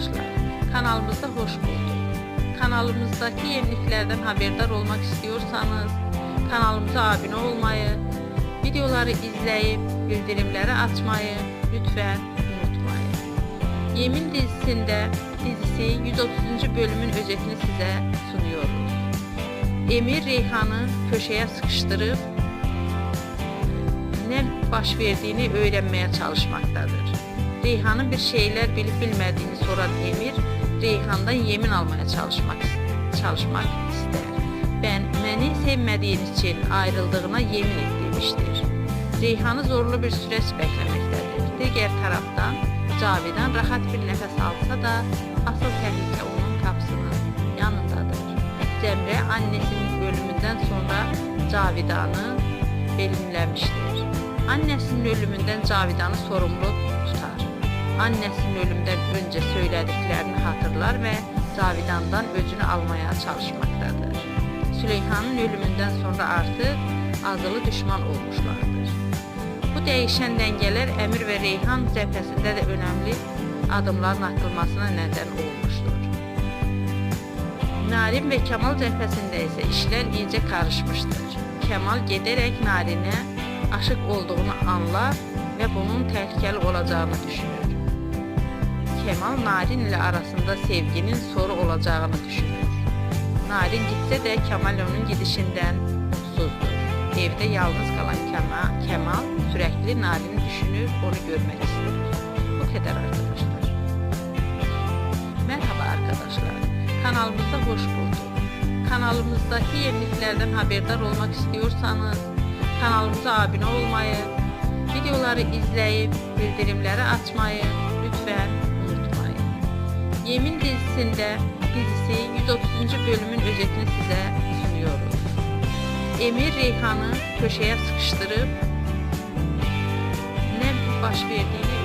arkadaşlar. Kanalımıza hoş bulduk. Kanalımızdaki yeniliklerden haberdar olmak istiyorsanız kanalımıza abone olmayı, videoları izleyip bildirimleri açmayı lütfen unutmayın. Yemin dizisinde dizisi 130. bölümün özetini size sunuyoruz. Emir Reyhan'ı köşeye sıkıştırıp ne baş verdiğini öğrenmeye çalışmaktadır. Reyhan'ın bir şeyler bilip bilmediğini soran Emir, Reyhan'dan yemin almaya çalışmak çalışmak ister. Ben beni sevmediğin için ayrıldığına yemin et. Reyhan'ı zorlu bir süreç beklemektedir. Diğer taraftan Cavidan rahat bir nefes alsa da asıl tehlike onun kapısının yanındadır. Cemre annesinin ölümünden sonra Cavidan'ı benimlemiştir. Annesinin ölümünden Cavidan'ı sorumlu tutar. Annesinin ölümden önce söylediklerini hatırlar ve Cavidan'dan öcünü almaya çalışmaktadır. Süleyhan'ın ölümünden sonra artık azılı düşman olmuşlardır. Bu değişen dengeler Emir ve Reyhan cephesinde de önemli adımların atılmasına neden olmuştur. Narin ve Kemal cephesinde ise işler iyice karışmıştır. Kemal giderek Narin'e aşık olduğunu anlar ve bunun tehlikeli olacağını düşünür. Kemal Narin ile arasında sevginin soru olacağını düşünür. Narin gitse de Kemal onun gidişinden mutsuzdur. Evde yalnız kalan Kemal, Kemal sürekli Narin'i düşünür, onu görmek ister. Bu kadar arkadaşlar. Merhaba arkadaşlar. Kanalımızda hoş bulduk. Kanalımızdaki yeniliklerden haberdar olmak istiyorsanız kanalımıza abone olmayı, videoları izleyip bildirimleri açmayı lütfen. Yemin dizisinde dizisi 130. bölümün özetini size sunuyoruz. Emir Reyhan'ı köşeye sıkıştırıp ne baş verdiğini